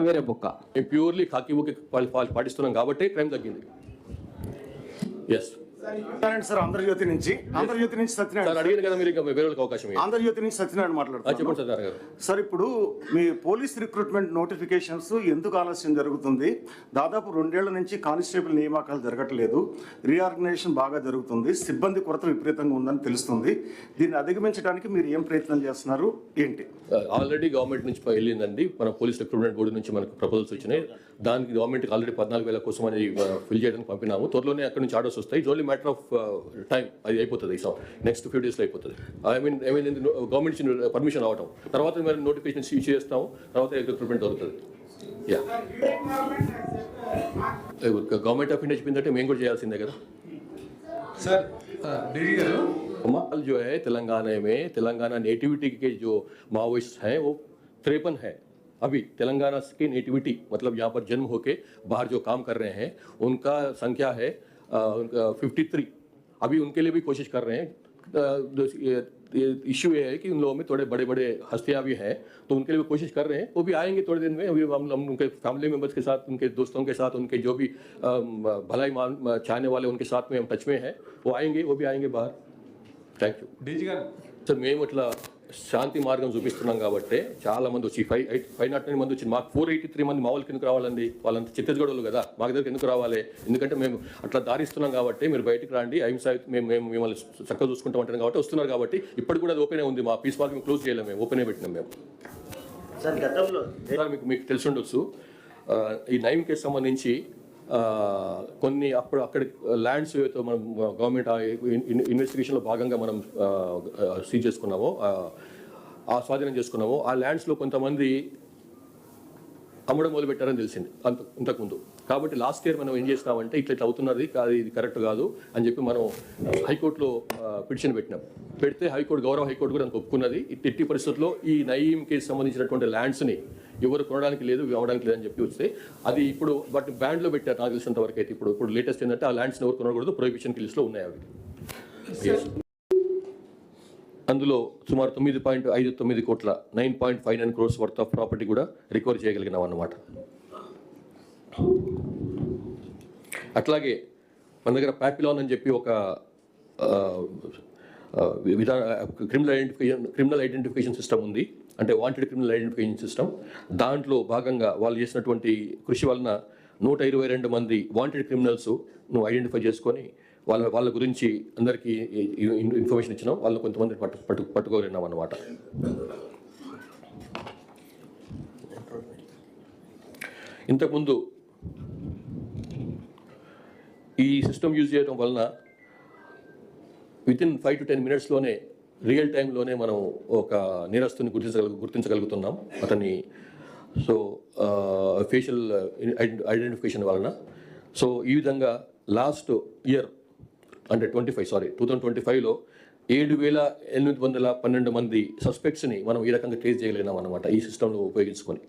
వేరే బుక్క. మేము ప్యూర్లీ కాకి బుక్ పాటిస్తున్నాం కాబట్టి క్రైమ్ తగ్గింది. ఎస్ సార్ ఆంధ్రజ్యోతి నుంచి. ఆంధ్రజ్యోతి నుంచి సత్యనారాయణ అడిగిన కదా మీరు వేరే అవకాశం. ఆంధ్రజ్యోతి నుంచి సత్యనారాయణ ఆ, మాట్లాడుతున్నారు చెప్పండి సార్ ఇప్పుడు మీ పోలీస్ రిక్రూట్మెంట్ నోటిఫికేషన్స్ ఎందుకు ఆలస్యం జరుగుతుంది? దాదాపు రెండేళ్ళ నుంచి కానిస్టేబుల్ నియామకాలు జరగట్లేదు. రీఆర్గనైజేషన్ బాగా జరుగుతుంది. సిబ్బంది కొరత విపరీతంగా ఉందని తెలుస్తుంది. దీన్ని అధిగమించడానికి మీరు ఏం ప్రయత్నం చేస్తున్నారు? ఏంటి? ఆల్రెడీ గవర్నమెంట్ నుంచి వెళ్ళిందండి. మన పోలీస్ రిక్రూట్మెంట్ బోర్డు నుంచి మనకు ప్రపోజల్స్ వచ్చినాయి. దానికి గవర్నమెంట్కి ఆల్రెడీ పద్నాలుగు వేల కోసం అని ఫిల్ చేయడానికి పంపినాము త్వరలోనే అక్కడ నుంచి ఆర్డర్స్ వస్తాయి ఓన్లీ మ్యాటర్ ఆఫ్ టైం అది అయిపోతుంది సో నెక్స్ట్ ఫ్యూ డేస్లో అయిపోతుంది I mean I mean government నుంచి పర్మిషన్ అవటం తర్వాత మరి నోటిఫికేషన్ ఇష్యూ చేస్తాము తర్వాత రిక్రూట్మెంట్ దొరుకుతుంది యా గవర్నమెంట్ ఆఫ్ ఇండియా చెప్పిందంటే మేము కూడా చేయాల్సిందే కదా సార్ డీజీ గారు माल जो है तेलंगाना में तेलंगाना नेटिविटी के जो माओइस्ट हैं वो तिरपन है अभी तेलंगाना की नेटिविटी मतलब यहाँ पर जन्म होके बाहर जो काम कर रहे हैं उनका संख्या है फिफ्टी थ्री अभी उनके लिए भी कोशिश कर रहे हैं। इश्यू ये है कि उन लोगों में थोड़े बड़े बड़े हस्तियाँ भी हैं तो उनके लिए भी कोशिश कर रहे हैं। वो भी आएँगे थोड़े दिन में। अभी हम हम उनके फैमिली मेंबर्स के साथ उनके दोस्तों के साथ उनके जो भी भलाई मान चाहने वाले उनके साथ में हम टच में हैं। वो आएँगे वो भी आएँगे बाहर। थैंक यू डीजी सर मैं मतलब శాంతి మార్గం చూపిస్తున్నాం కాబట్టి చాలా మంది వచ్చి five eight five not nine మంది వచ్చి మాకు ఫోర్ ఎయిటీ త్రీ మంది మా వాళ్ళకి ఎందుకు రావాలండి? వాళ్ళంతా ఛత్తీస్గఢ్ వాళ్ళు కదా మా దగ్గరికి ఎందుకు రావాలి? ఎందుకంటే మేము అట్లా దారిస్తున్నాం కాబట్టి మీరు బయటికి రండి అహింస మేము మేము మిమ్మల్ని చక్కగా చూసుకుంటాం అంటాం కాబట్టి వస్తున్నారు కాబట్టి ఇప్పటికి కూడా అది ఓపెనే ఉంది మా పీస్ పార్క్ మేము క్లోజ్ చేయలేము మేము ఓపెనే పెట్టినాం మేము. సార్ గతంలో సార్ మీకు మీకు తెలిసి ఉండొచ్చు. ఈ నైమ్ కేసు సంబంధించి కొన్ని అప్పుడు అక్కడ ల్యాండ్స్ ఏవైతే మనం గవర్నమెంట్ ఇన్వెస్టిగేషన్లో భాగంగా మనం సీజ్ చేసుకున్నామో ఆ, స్వాధీనం చేసుకున్నామో ఆ ల్యాండ్స్లో కొంతమంది అమ్మడం మొదలుపెట్టారని తెలిసింది అంత ఇంతకుముందు. కాబట్టి లాస్ట్ ఇయర్ మనం ఏం చేసినామంటే ఇట్లా ఇట్లా అవుతున్నది కాదు ఇది కరెక్ట్ కాదు అని చెప్పి మనం హైకోర్టులో పిటిషన్ పెట్టినాం. పెడితే హైకోర్టు గౌరవ హైకోర్టు కూడా దానికి ఒప్పుకున్నది. ఈ ఎట్టి పరిస్థితుల్లో ఈ నయీం కేసు సంబంధించినటువంటి ల్యాండ్స్ని ఎవరు కొనడానికి లేదు అమ్మడానికి లేదని చెప్పి వస్తే అది ఇప్పుడు వాటిని బ్యాండ్లో పెట్టారు నాకు తెలిసినంత వరకు అయితే ఇప్పుడు. ఇప్పుడు లేటెస్ట్ ఏంటంటే ఆ ల్యాండ్స్ని ఎవరు కొనకూడదు ప్రొహిబిషన్ లిస్ట్లో ఉన్నాయి అవి. అందులో సుమారు తొమ్మిది పాయింట్ ఐదు తొమ్మిది కోట్ల nine point five nine crores worth of property కూడా రికవర్ చేయగలిగినాం అన్నమాట అట్లాగే మన దగ్గర ప్యాపిలాన్ అని చెప్పి ఒక విధాన విధా criminal identification criminal identification system ఉంది. అంటే వాంటెడ్ క్రిమినల్ ఐడెంటిఫికేషన్ సిస్టమ్. దాంట్లో భాగంగా వాళ్ళు చేసినటువంటి కృషి వలన నూట ఇరవై రెండు మంది వాంటెడ్ క్రిమినల్స్ నువ్వు ఐడెంటిఫై చేసుకొని వాళ్ళ వాళ్ళ గురించి అందరికీ ఇన్ఫర్మేషన్ ఇచ్చినాం. వాళ్ళు కొంతమంది పట్టు పట్టు పట్టుకోగలిగినాం అన్నమాట. ఇంతకుముందు ఈ సిస్టమ్ యూజ్ చేయడం వలన with in five to ten మినిట్స్లోనే real టైంలోనే మనం ఒక నేరస్తుని గుర్తించగలుగు గుర్తించగలుగుతున్నాం. అతని సో ఫేషియల్ ఐడెంటిఫికేషన్ వలన. సో ఈ విధంగా లాస్ట్ ఇయర్ అంటే twenty five sorry two thousand twenty ఫైవ్లో ఏడు వేల ఎనిమిది వందల పన్నెండు మంది సస్పెక్ట్స్ని మనం ఈ రకంగా ట్రేస్ చేయగలిగినాం అనమాట ఈ సిస్టమ్ను ఉపయోగించుకొని.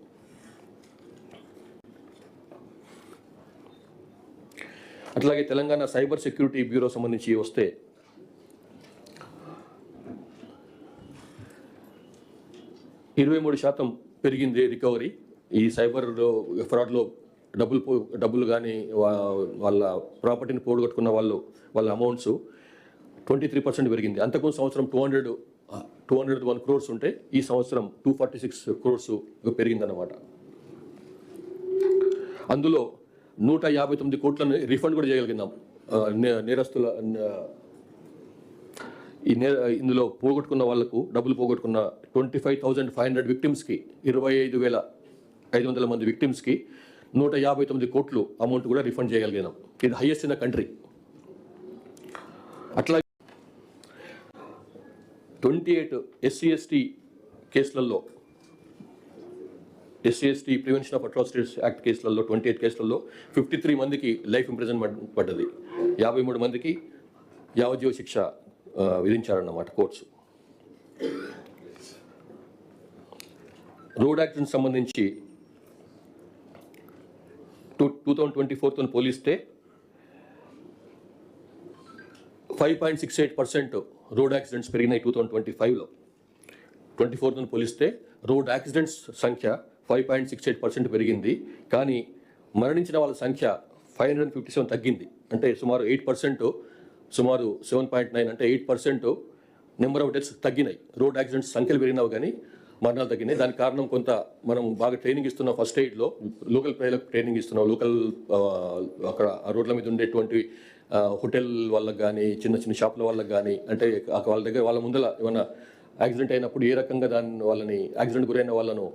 అట్లాగే తెలంగాణ సైబర్ సెక్యూరిటీ బ్యూరో సంబంధించి వస్తే ఇరవై మూడు శాతం పెరిగింది రికవరీ. ఈ సైబర్ ఫ్రాడ్లో డబ్బులు పో డబ్బులు కానీ వాళ్ళ ప్రాపర్టీని పోగొట్టుకున్న వాళ్ళు వాళ్ళ అమౌంట్స్ ట్వంటీ త్రీ పర్సెంట్ పెరిగింది. అంతకుముందు సంవత్సరం two hundred two hundred one crores ఉంటే ఈ సంవత్సరం టూ ఫార్టీ సిక్స్ క్రోర్స్ పెరిగిందన్నమాట. అందులో నూట యాభై తొమ్మిది కోట్లను రిఫండ్ కూడా చేయగలిగినాం నే- నేరస్తుల ఈ నే ఇందులో పోగొట్టుకున్న వాళ్ళకు డబ్బులు పోగొట్టుకున్న twenty five thousand five hundred విక్టిమ్స్కి ఇరవై ఐదు వేల ఐదు వందల మంది విక్టిమ్స్కి నూట యాభై తొమ్మిది కోట్లు అమౌంట్ కూడా రిఫండ్ చేయగలిగినాం ఇది హైయెస్ట్ ఇన్ ద కంట్రీ. అట్లా ట్వంటీ ఎయిట్ ఎస్సీ ఎస్టీ కేసులలో SC ST prevention of atrocities act కేసులలో ట్వంటీ ఎయిట్ కేసులలో ఫిఫ్టీ త్రీ మందికి లైఫ్ ఇంప్రిజన్మెంట్ పడ్డది. యాభై మూడు మందికి యావజీవ శిక్ష విధించారన్నమాట కోర్ట్స్ రోడ్ యాక్సిడెంట్ సంబంధించి టూ టూ థౌజండ్ ట్వంటీ ఫోర్తో పోలిస్తే five point six eight percent road accidents పెరిగినాయి టూ థౌజండ్ ట్వంటీ ఫైవ్లో ట్వంటీ ఫోర్తో పోలిస్తే రోడ్ యాక్సిడెంట్స్ సంఖ్య five point six eight percent పెరిగింది. కానీ మరణించిన వాళ్ళ సంఖ్య ఫైవ్ హండ్రెడ్ ఫిఫ్టీ సెవెన్ తగ్గింది. అంటే సుమారు ఎయిట్ పర్సెంట్ సుమారు సెవెన్ పాయింట్ నైన్ అంటే eight percent number of deaths తగ్గినాయి. రోడ్ యాక్సిడెంట్స్ సంఖ్యలు పెరిగినావు కానీ మరణాలు తగ్గినాయి. దానికి కారణం కొంత మనం బాగా ట్రైనింగ్ ఇస్తున్నాం ఫస్ట్ ఎయిడ్లో లోకల్ ప్రజలకు ట్రైనింగ్ ఇస్తున్నాం లోకల్ అక్కడ రోడ్ల మీద ఉండేటువంటి హోటల్ వాళ్ళకి కానీ చిన్న చిన్న షాపుల వాళ్ళకి కానీ అంటే వాళ్ళ దగ్గర వాళ్ళ ముందర ఏమైనా యాక్సిడెంట్ అయినప్పుడు ఏ రకంగా దాన్ని వాళ్ళని యాక్సిడెంట్ గురైన వాళ్ళను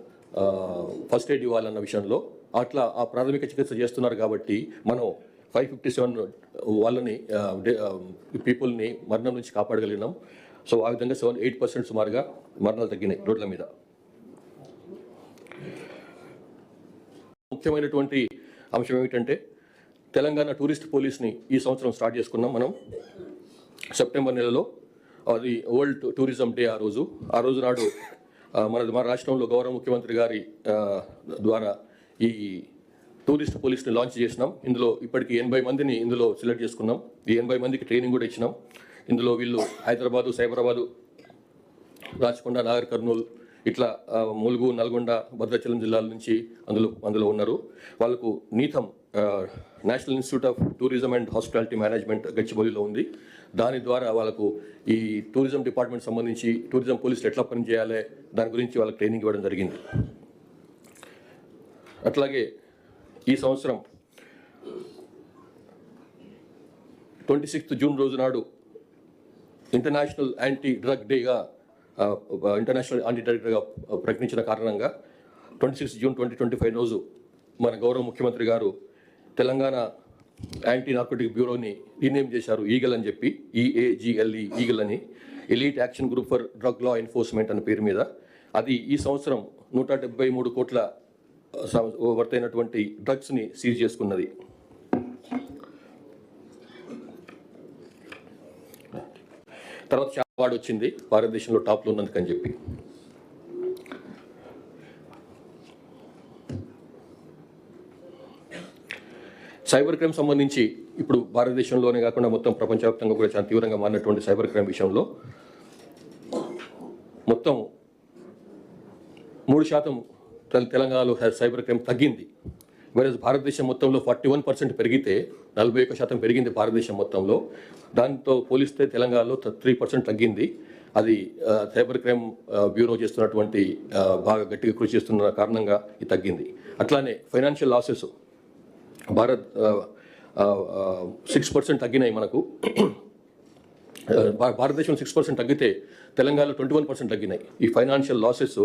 ఫస్ట్ ఎయిడ్ ఇవ్వాలన్న విషయంలో అట్లా ఆ ప్రాథమిక చికిత్స చేస్తున్నారు కాబట్టి మనం ఫైవ్ ఫిఫ్టీ సెవెన్ వాళ్ళని పీపుల్ని మరణం నుంచి కాపాడగలిగినాం. సో ఆ విధంగా సెవెన్ ఎయిట్ పర్సెంట్ సుమారుగా మరణాలు తగ్గినాయి రోడ్ల మీద. ముఖ్యమైనటువంటి అంశం ఏమిటంటే తెలంగాణ టూరిస్ట్ పోలీస్ని ఈ సంవత్సరం స్టార్ట్ చేసుకున్నాం మనం. సెప్టెంబర్ నెలలో అది వరల్డ్ టూరిజం డే ఆ రోజు. ఆ రోజు నాడు మన మన రాష్ట్రంలో గౌరవ ముఖ్యమంత్రి గారి ద్వారా ఈ టూరిస్ట్ పోలీస్ని లాంచ్ చేసినాం. ఇందులో ఇప్పటికి ఎనభై మందిని ఇందులో సెలెక్ట్ చేసుకున్నాం. ఈ ఎనభై మందికి ట్రైనింగ్ కూడా ఇచ్చినాం. ఇందులో వీళ్ళు హైదరాబాదు సైబరాబాదు రాచకొండ నాగర్ కర్నూలు ఇట్లా ములుగు నల్గొండ భద్రాచలం జిల్లాల నుంచి అందులో అందులో ఉన్నారు. వాళ్ళకు నీతం National Institute of Tourism and Hospitality Management గచ్చిబౌలిలో ఉంది. దాని ద్వారా వాళ్ళకు ఈ టూరిజం డిపార్ట్మెంట్ సంబంధించి టూరిజం పోలీసులు ఎట్లా పనిచేయాలి దాని గురించి వాళ్ళకి ట్రైనింగ్ ఇవ్వడం జరిగింది. అట్లాగే ఈ సంవత్సరం ట్వంటీ సిక్స్త్ జూన్ రోజు నాడు ఇంటర్నేషనల్ యాంటీ డ్రగ్ డేగా ఇంటర్నేషనల్ యాంటీ డ్రగ్ డేగా ప్రకటించిన కారణంగా twenty six June twenty twenty five రోజు మన గౌరవ ముఖ్యమంత్రి గారు తెలంగాణ యాంటీ నార్కోటిక్ బ్యూరోని రీనేమ్ చేశారు ఈగల్ అని చెప్పి E A G L E Eagle అని. Elite action group for drug law enforcement అనే పేరు మీద. అది ఈ సంవత్సరం నూట డెబ్బై మూడు కోట్ల వర్తైనటువంటి డ్రగ్స్ని సీజ్ చేసుకున్నది. తర్వాత చాలా వాడు వచ్చింది భారతదేశంలో టాప్లో ఉన్నందుకని చెప్పి. సైబర్ క్రైమ్ సంబంధించి ఇప్పుడు భారతదేశంలోనే కాకుండా మొత్తం ప్రపంచవ్యాప్తంగా కూడా చాలా తీవ్రంగా మారినటువంటి సైబర్ క్రైమ్ విషయంలో మొత్తం మూడు శాతం తెలంగాణలో సైబర్ క్రైమ్ తగ్గింది. వేరే భారతదేశం మొత్తంలో ఫార్టీ వన్ పర్సెంట్ పెరిగితే నలభై ఒక్క శాతం పెరిగింది భారతదేశం మొత్తంలో. దాంతో పోలిస్తే తెలంగాణలో త్రీ పర్సెంట్ తగ్గింది. అది సైబర్ క్రైమ్ బ్యూరో చేస్తున్నటువంటి బాగా గట్టిగా కృషి చేస్తున్న కారణంగా ఇది తగ్గింది. అట్లానే financial losses Bharat six percent తగ్గినాయి మనకు. భారతదేశం భారతదేశంలో సిక్స్ పర్సెంట్ తగ్గితే తెలంగాణలో ట్వంటీ వన్ పర్సెంట్ తగ్గినాయి. ఈ ఫైనాన్షియల్ లాసెస్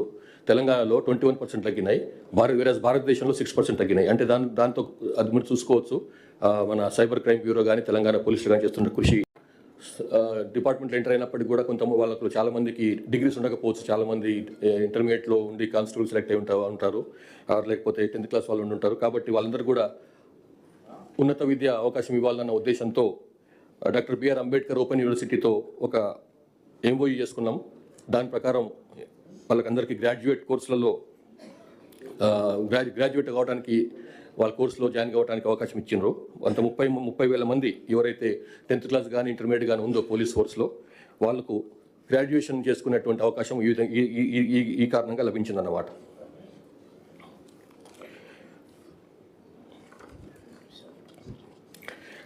తెలంగాణలో ట్వంటీ వన్ పర్సెంట్ తగ్గినాయి. భారత్ వేరే భారతదేశంలో సిక్స్ పర్సెంట్ తగ్గినాయి. అంటే దాని దాంతో అది మీరు చూసుకోవచ్చు. మన సైబర్ క్రైమ్ బ్యూరో కానీ తెలంగాణ పోలీసులు కానీ చేస్తున్న కృషి డిపార్ట్మెంట్లో ఎంటర్ అయినప్పటికీ కూడా కొంత వాళ్ళకు చాలామందికి డిగ్రీస్ ఉండకపోవచ్చు. చాలామంది ఇంటర్మీడియట్లో ఉండి కానిస్టేబుల్ సెలెక్ట్ అయి ఉంటారు. లేకపోతే టెన్త్ క్లాస్ వాళ్ళు ఉండి ఉంటారు. కాబట్టి వాళ్ళందరూ కూడా ఉన్నత విద్య అవకాశం ఇవ్వాలన్న ఉద్దేశంతో డాక్టర్ బిఆర్ అంబేద్కర్ ఓపెన్ యూనివర్సిటీతో ఒక ఎంఓయూ చేసుకున్నాం. దాని ప్రకారం వాళ్ళకందరికీ గ్రాడ్యుయేట్ కోర్సులలో గ్రాడ్యుయేట్ కావడానికి వాళ్ళ కోర్సులో జాయిన్ కావడానికి అవకాశం ఇచ్చినారు అంత ముప్పై ముప్పై వేల మంది ఎవరైతే టెన్త్ క్లాస్ కానీ ఇంటర్మీడియట్ కానీ ఉందో పోలీస్ ఫోర్స్లో వాళ్ళకు గ్రాడ్యుయేషన్ చేసుకునేటువంటి అవకాశం ఈ విధంగా ఈ- ఈ కారణంగా లభించిందన్నమాట.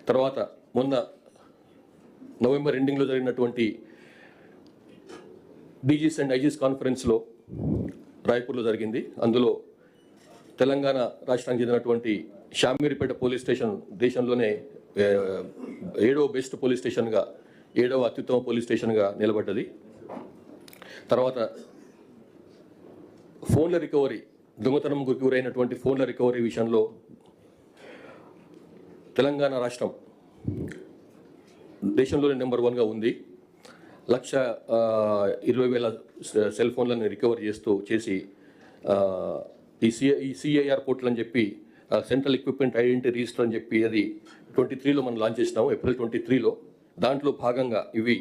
తర్వాత మొన్న నవంబర్ ఎండింగ్లో జరిగినటువంటి డీజీస్ అండ్ ఐజీస్ కాన్ఫరెన్స్లో రాయ్పూర్లో జరిగింది. అందులో తెలంగాణ రాష్ట్రానికి చెందినటువంటి షామీర్పేట పోలీస్ స్టేషన్ దేశంలోనే ఏడవ బెస్ట్ పోలీస్ స్టేషన్గా ఏడవ అత్యుత్తమ పోలీస్ స్టేషన్గా నిలబడ్డది. తర్వాత ఫోన్ల రికవరీ దొంగతనం గురికి గురైనటువంటి ఫోన్ల రికవరీ విషయంలో తెలంగాణ రాష్ట్రం దేశంలోనే నెంబర్ వన్గా ఉంది. లక్ష ఇరవై వేల సె- సెల్ ఫోన్లను రికవర్ చేస్తూ చేసి ఈ సి ఈ సిఐఆర్ పోర్టల్ అని చెప్పి సెంట్రల్ ఎక్విప్మెంట్ ఐడెంటిటీ రిజిస్టర్ అని చెప్పి అది ట్వంటీ త్రీలో మనం లాంచ్ చేసినాము ఏప్రిల్ ట్వంటీ త్రీలో. దాంట్లో భాగంగా ఇవి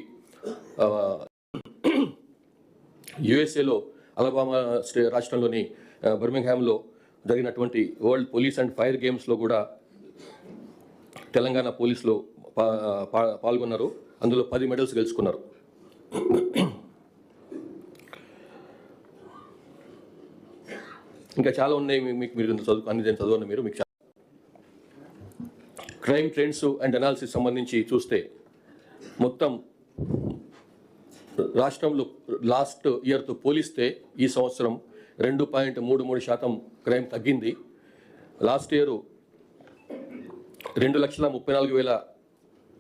యుఎస్ఏలో అలబామా స్టే రాష్ట్రంలోని బర్మింగ్హామ్లో జరిగినటువంటి వరల్డ్ పోలీస్ అండ్ ఫైర్ గేమ్స్లో కూడా తెలంగాణ పోలీసులు పా- పాల్గొన్నారు. అందులో పది మెడల్స్ గెలుచుకున్నారు. ఇంకా చాలా ఉన్నాయి మీకు మీరు చదువు అన్ని నేను చదవను మీరు మీకు క్రైమ్ ట్రెండ్స్ అండ్ అనాలిసిస్ సంబంధించి చూస్తే మొత్తం రాష్ట్రంలో లాస్ట్ ఇయర్తో పోలిస్తే ఈ సంవత్సరం రెండు పాయింట్ మూడు మూడు శాతం క్రైమ్ తగ్గింది. లాస్ట్ ఇయర్ రెండు లక్షల ముప్పై నాలుగు వేల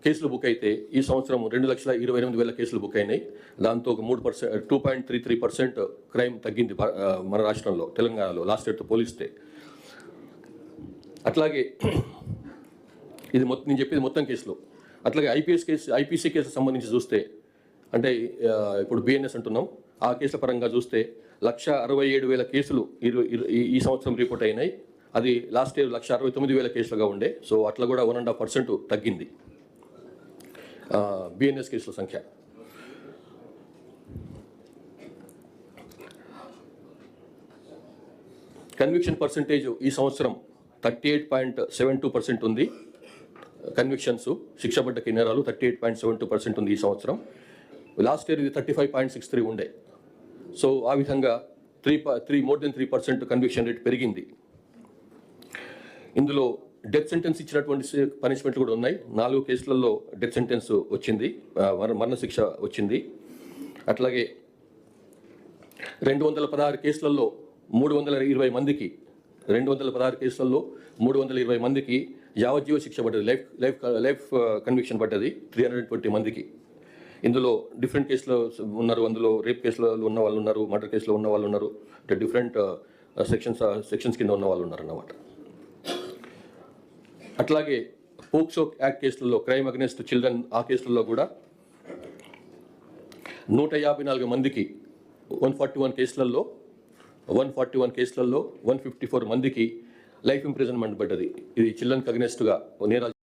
కేసులు బుక్ అయితే ఈ సంవత్సరం రెండు లక్షల ఇరవై ఎనిమిది వేల కేసులు బుక్ అయినాయి. దాంతో ఒక మూడు percent two point three three percent crime తగ్గింది మన రాష్ట్రంలో తెలంగాణలో లాస్ట్ ఇయర్తో పోలిస్తే. అట్లాగే ఇది మొత్తం నేను చెప్పేది మొత్తం కేసులు. అట్లాగే ఐపీఎస్ కేసు ఐపీసీ కేసు సంబంధించి చూస్తే అంటే ఇప్పుడు బిఎన్ఎస్ అంటున్నాం. ఆ కేసుల పరంగా చూస్తే లక్ష అరవై ఏడు వేల కేసులు ఈ సంవత్సరం రిపోర్ట్ అయినాయి. అది లాస్ట్ ఇయర్ లక్ష అరవై తొమ్మిది వేల కేసులుగా ఉండే. సో అట్లా కూడా వన్ అండ్ హాఫ్ పర్సెంట్ తగ్గింది. బిఎన్ఎస్ కేసుల సంఖ్య. కన్విక్షన్ పర్సంటేజ్ ఈ సంవత్సరం thirty eight point seven two percent ఉంది కన్విక్షన్స్ శిక్షపడ్డ కిన్నెరాలు thirty eight point seven two percent ఉంది ఈ సంవత్సరం. లాస్ట్ ఇయర్ ఇది thirty five point six three ఉండే. సో ఆ విధంగా three three more than three percent conviction rate పెరిగింది. ఇందులో డెత్ సెంటెన్స్ ఇచ్చినటువంటి పనిష్మెంట్లు కూడా ఉన్నాయి. నాలుగు కేసులలో డెత్ సెంటెన్స్ వచ్చింది. మరణశిక్ష వచ్చింది. అట్లాగే రెండు వందల పదహారు కేసులలో మూడు వందల ఇరవై మందికి రెండు వందల పదహారు కేసులలో మూడు వందల ఇరవై మందికి యావజ్జీవ శిక్ష పడ్డది. లైఫ్ లైఫ్ లైఫ్ కన్విక్షన్ పడ్డది త్రీ హండ్రెడ్ ట్వంటీ మందికి. ఇందులో డిఫరెంట్ కేసులో ఉన్నారు. అందులో రేప్ కేసులో ఉన్న వాళ్ళు ఉన్నారు మర్డర్ కేసులో ఉన్న వాళ్ళు ఉన్నారు. డిఫరెంట్ సెక్షన్స్ సెక్షన్స్ కింద ఉన్న వాళ్ళు ఉన్నారు అన్నమాట అట్లాగే పోక్సో యాక్ట్ కేసులలో క్రైమ్ అగెన్స్ట్ చిల్డ్రన్ ఆ కేసులలో కూడా నూట యాభై నాలుగు మందికి వన్ ఫార్టీ వన్ కేసులలో వన్ ఫార్టీ వన్ కేసులలో వన్ ఫిఫ్టీ ఫోర్ మందికి లైఫ్ ఇంప్రిజన్మెంట్ పడ్డది. ఇది చిల్డ్రన్కి అగెనెస్ట్గా నేరాలు